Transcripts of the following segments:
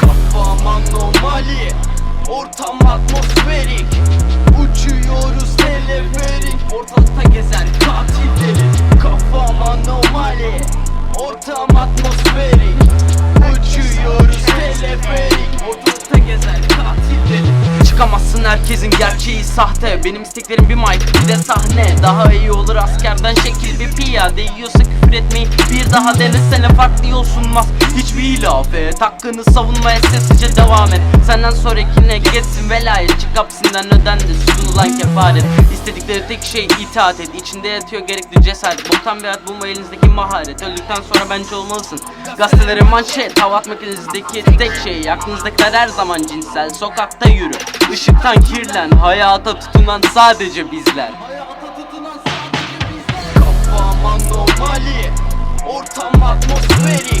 Kafam anomali Ortam atmosferik. Uçuyoruz teleferik Ortalıkta gezer katillerin Kafam anomali Ortam atmosferik. Uçuyoruz teleferik Ortalıkta gezer katillerin Çıkamazsın herkesin gerçeği sahte. Benim isteklerim bir mic bir de sahne. Daha iyi olur askerden şekil piyade Yiyorsa küfür etmeyi bir daha denesene Farklı yol sunmaz. Hiçbir hilafet Hakkını savunmaya sessizce devam et. Senden sonrakine geçsin velayet Çık hapsinden ödendi sunulan kefaret. İstedikleri tek şey itaat et. İçinde yatıyor gerekli cesaret. Boktan bir hayat bulma elinizdeki maharet. Öldükten sonra bence olmalısın. Gazetelere manşet Hava atmak tek şey Aklınızdakiler her zaman cinsel. Sokakta yürü Işıktan kirlen Hayata tutunan sadece bizler anomali Ortam atmosferik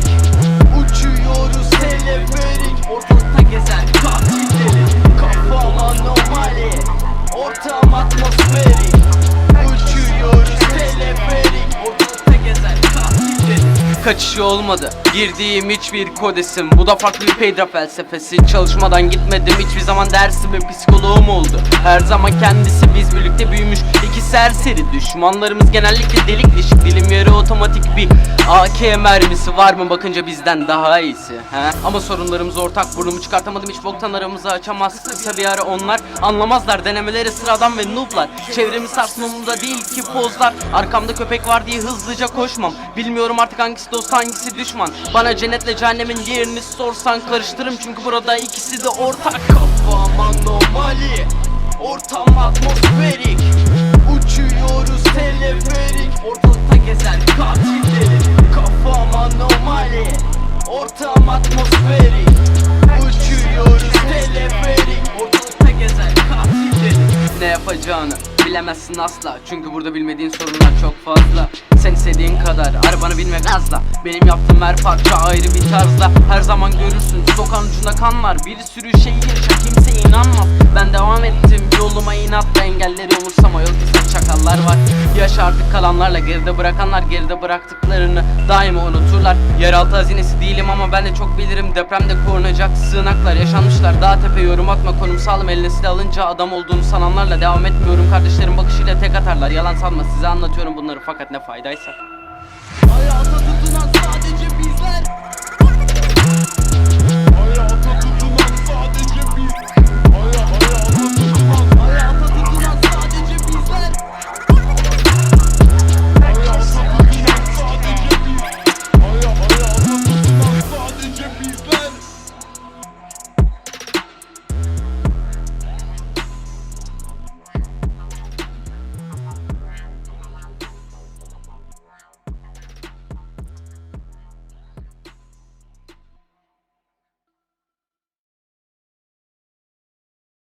Kaçışı olmadı. Girdiğim hiçbir kodesim Bu da farklı bir pedra felsefesi. Çalışmadan gitmedim hiçbir zaman dersim ve psikoloğum oldu. Her zaman kendisi biz birlikte büyümüş iki serseri. Düşmanlarımız genellikle delik deşik Dilim yarı otomatik bir AK mermisi. Var mı bakınca bizden daha iyisi he? Ama sorunlarımız ortak burnumu çıkartamadım hiç boktan aramızı açamaz Kısa bir ara onlar anlamazlar. Denemeleri sıradan ve nooblar. Çevremi sarsmamında değil ki pozlar. Arkamda köpek var diye hızlıca koşmam. Bilmiyorum artık hangisi dost hangisi düşman? Bana cennetle cehennemin yerini sorsan karıştırırım. Çünkü burada ikisi de ortak. Kafam anomali Ortam atmosferik. Uçuyoruz teleferik. Ortalıkta gezer katillerin Kafam anomali Ortam atmosferik. Uçuyoruz teleferik. Ortalıkta gezer katillerin Ne yapacağını bilemezsin asla. Çünkü burada bilmediğin sorunlar çok fazla Sen istediğin kadar arabanı binme gazla. Benim yaptığım her parça ayrı bir tarzda Her zaman görürsün sokağın ucunda kan var. Bir sürü şey yaşa kimse inanmaz artık kalanlarla geride bırakanlar geride bıraktıklarını daima unuturlar. Yeraltı hazinesi değilim ama ben de çok bilirim depremde korunacak sığınaklar yaşanmışlar. Dağ tepe yorum atma konum sağlam eline silah alınca adam olduğunu sananlarla devam etmiyorum. Kardeşlerim bakışıyla tek atarlar yalan sanma size anlatıyorum bunları fakat ne faydaysa. Hayata tutunan sadece bizler.